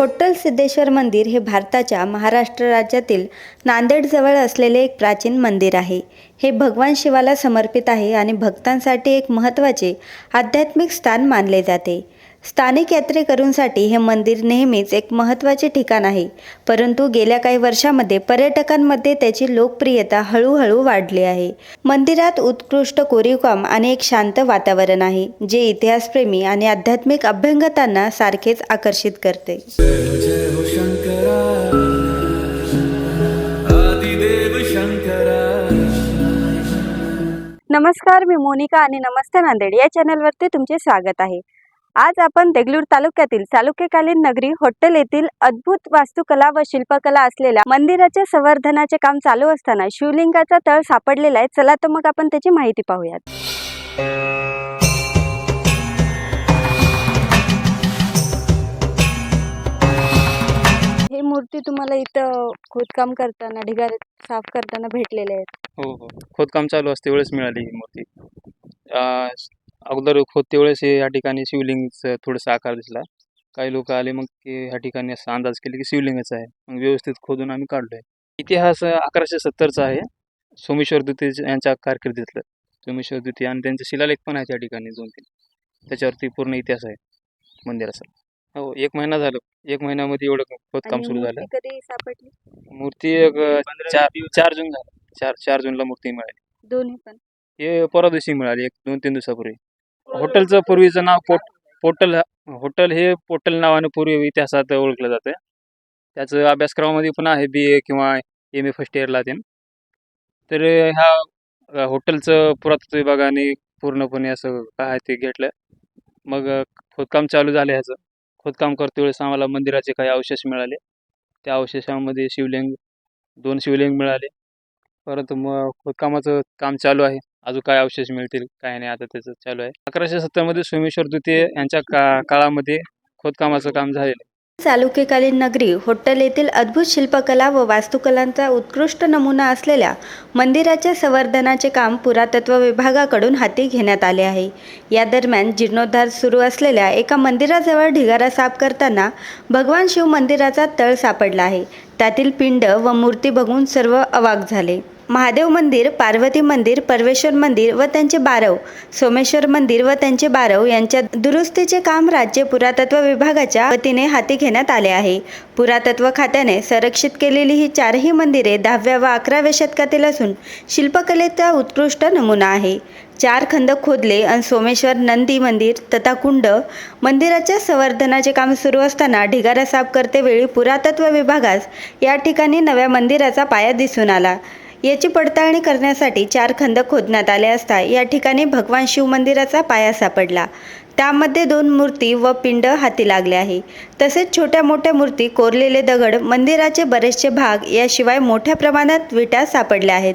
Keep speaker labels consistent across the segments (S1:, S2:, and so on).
S1: होट्टल सिद्धेश्वर मंदिर हे भारताच्या महाराष्ट्र राज्यातील नांदेडजवळ असलेले एक प्राचीन मंदिर आहे. हे भगवान शिवाला समर्पित आहे आणि भक्तांसाठी एक महत्त्वाचे आध्यात्मिक स्थान मानले जाते. स्थानिक यात्रेकरूंसाठी हे मंदिर नेहमीच एक महत्त्वाचे ठिकाण आहे. परंतु गेल्या काही वर्षामध्ये पर्यटकांमध्ये त्याची लोकप्रियता हळूहळू वाढली आहे. मंदिरात उत्कृष्ट कोरीवकाम आणि एक शांत वातावरण आहे जे इतिहासप्रेमी आणि आध्यात्मिक अभ्यंगतांना सारखेच आकर्षित करते. नमस्कार मी मोनिका आणि नमस्ते नांदेड या चॅनलवरती तुमचे स्वागत आहे. आज आपण देगलूर तालुक्यातील चालुक्यकालीन नगरी हॉटेल येथील अद्भुत वास्तुकला व शिल्पकला असलेल्या मंदिराच्या संवर्धनाचे काम चालू असताना शिवलिंगाचा तळ सापडलेला आहे. चला तर मग आपण त्याची माहिती पाहूयात. हे मूर्ती तुम्हाला इथं खोदकाम करताना ढिगारे साफ करताना भेटलेले आहेत.
S2: हो हो. खोदकाम चालू असते वेळेस मिळाली ही मूर्ती. अं, अगोदर खोदते वेळेस हे ह्या ठिकाणी शिवलिंगचं थोडंसं आकार दिसला. काही लोक आले मग की ह्या ठिकाणी असं अंदाज केले की शिवलिंगच आहे. मग व्यवस्थित खोदून आम्ही काढलोय. इतिहास अकराशे सत्तरचा आहे. सोमेश्वर द्वितीय यांच्या कारकिर्दीतलं. सोमेश्वर द्वितीय आणि त्यांचे शिलालेख पण आहे त्या ठिकाणी दोन तीन. त्याच्यावरती पूर्ण इतिहास आहे. मंदिराचा. हो एक महिना झालं. एक महिन्यामध्ये एवढं खोदकाम सुरू झालं.
S1: मूर्ती कधी सापडली?
S2: मूर्ती एक चार चार जून झालं. चार चार जूनला मूर्ती मिळाली.
S1: दोन्ही पण.
S2: हे परवा दिवशी मिळाली. एक दोन तीन दिवसापूर्वी. हॉटेलचं पूर्वीचं नाव पोट पोटल हॉटेल हे पोटल नावाने पूर्वी इतिहासात ओळखलं जातं. त्याचं अभ्यासक्रमामध्ये पण आहे बी ए किंवा एम ए फर्स्ट इयरला ते. तर ह्या हॉटेलचं पुरातत्व विभागाने पूर्णपणे असं काय आहे ते घेतलं. मग खोदकाम चालू झालं ह्याचं. खोदकाम करते वेळेस आम्हाला मंदिराचे काही अवशेष मिळाले. त्या अवशेषामध्ये शिवलिंग दोन शिवलिंग मिळाले. परंतु मग खोदकामाचं काम चालू आहे. अजून काय अवशेष मिळतील काय नाही आता त्याचं चालू आहे. अकराशे सत्तरमध्ये सोमेश्वर द्वितीय यांच्या का काळामध्ये खोदकामाचं काम झालेलं
S1: चालुक्यकालीन नगरी होट्टल येथील अद्भुत शिल्पकला व वास्तुकलांचा उत्कृष्ट नमुना असलेल्या मंदिराच्या संवर्धनाचे काम पुरातत्व विभागाकडून हाती घेण्यात आले आहे. या दरम्यान जीर्णोद्धार सुरू असलेल्या एका मंदिराजवळ ढिगारा साफ करताना भगवान शिव मंदिराचा तळ सापडला आहे. त्यातील पिंड व मूर्ती बघून सर्व अवाक झाले. महादेव मंदिर पार्वती मंदिर परमेश्वर मंदिर व त्यांचे बारव सोमेश्वर मंदिर व त्यांचे बारव यांच्या दुरुस्तीचे काम राज्य पुरातत्व विभागाच्या वतीने हाती घेण्यात आले आहे. पुरातत्व खात्याने संरक्षित केलेली ही चारही मंदिरे दहाव्या व अकराव्या शतकातील असून शिल्पकलेचा उत्कृष्ट नमुना आहे. चार खंद खोदले आणि सोमेश्वर नंदी मंदिर तथा कुंड मंदिराच्या संवर्धनाचे काम सुरू असताना ढिगारा साफ करतेवेळी पुरातत्व विभागास या ठिकाणी नव्या मंदिराचा पाया दिसून आला. याची पडताळणी करण्यासाठी चार खंद खोदण्यात आले असता या ठिकाणी भगवान शिव मंदिराचा पाया सापडला. त्यामध्ये दोन मूर्ती व पिंड हाती लागले आहे. तसेच छोट्या मोठ्या मूर्ती कोरलेले दगड मंदिराचे बरेचसे भाग याशिवाय मोठ्या प्रमाणात विटा सापडल्या आहेत.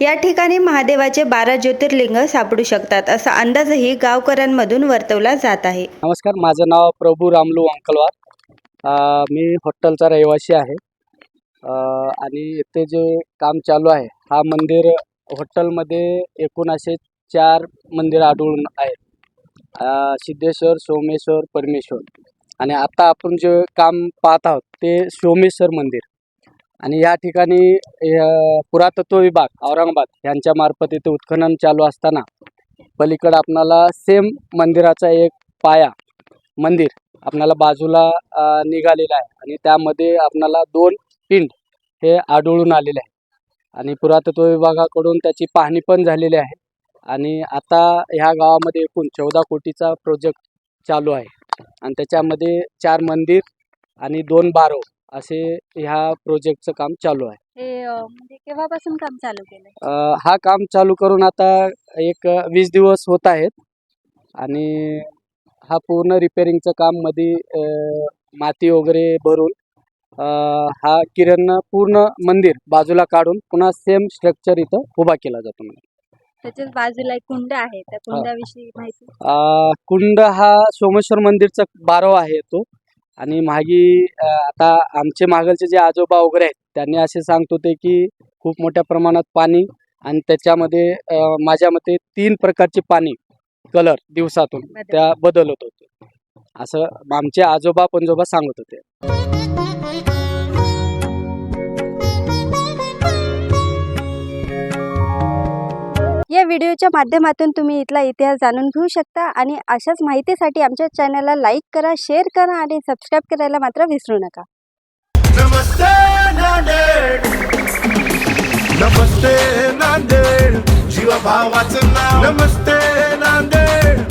S1: या ठिकाणी महादेवाचे बारा ज्योतिर्लिंग सापडू शकतात असा अंदाजही गावकऱ्यांमधून वर्तवला जात आहे.
S3: नमस्कार माझं नाव प्रभू रामलू अंकलवार. मी हॉटेलचा रहिवासी आहे. आणि इथे जे काम चालू आहे हा मंदिर हॉटेलमध्ये एकूण असे चार मंदिर आढळून आहेत. सिद्धेश्वर सोमेश्वर परमेश्वर. आणि आता आपण जे काम पाहत आहोत ते सोमेश्वर मंदिर. आणि या ठिकाणी पुरातत्व विभाग औरंगाबाद यांच्या मार्फत इथे उत्खनन चालू असताना पलीकडं आपणाला सेम मंदिराचा एक पाया मंदिर आपणाला बाजूला निघालेला आहे. आणि त्यामध्ये आपणाला दोन पिंड हे आढळून आलेले आहे. आणि पुरातत्व विभागाकडून त्याची पाहणी पण झालेली आहे. आणि आता ह्या गावामध्ये एकूण चौदा कोटीचा प्रोजेक्ट चालू आहे. आणि त्याच्यामध्ये चार मंदिर आणि दोन बारव असे ह्या प्रोजेक्टचं काम चालू आहे.
S1: हे म्हणजे केव्हापासून काम चालू केलं
S3: हा काम चालू करून आता एक वीस दिवस होत आहेत. आणि हा पूर्ण रिपेरिंगचं काममध्ये माती वगैरे भरून हा किरण पूर्ण मंदिर बाजूला काढून पुन्हा सेम स्ट्रक्चर इथं उभा केला जातो
S1: त्याच्याच बाजूला एक कुंड आहे त्या कुंडाविषयी माहिती?
S3: अ, कुंड हा सोमेश्वर मंदिरचा बारव आहे तो. आणि मागी अ, आता आमचे मागलचे जे आजोबा वगैरे आहेत त्यांनी असे सांगत होते की खूप मोठ्या प्रमाणात पाणी आणि त्याच्यामध्ये अ, माझ्या मते तीन प्रकारचे पाणी कलर दिवसातून त्या बदलत होते. असं आमचे आजोबा पणजोबा सांगत होते.
S4: या व्हिडिओच्या माध्यमातून तुम्ही इथला इतिहास जाणून घेऊ शकता आणि अशाच माहितीसाठी आमच्या चॅनलला लाईक करा शेअर करा आणि सबस्क्राईब करायला मात्र विसरू नका.
S5: नमस्ते नांदेड. नमस्ते नांदेड. जीवा भावाचं नाव. नमस्ते नांदेड.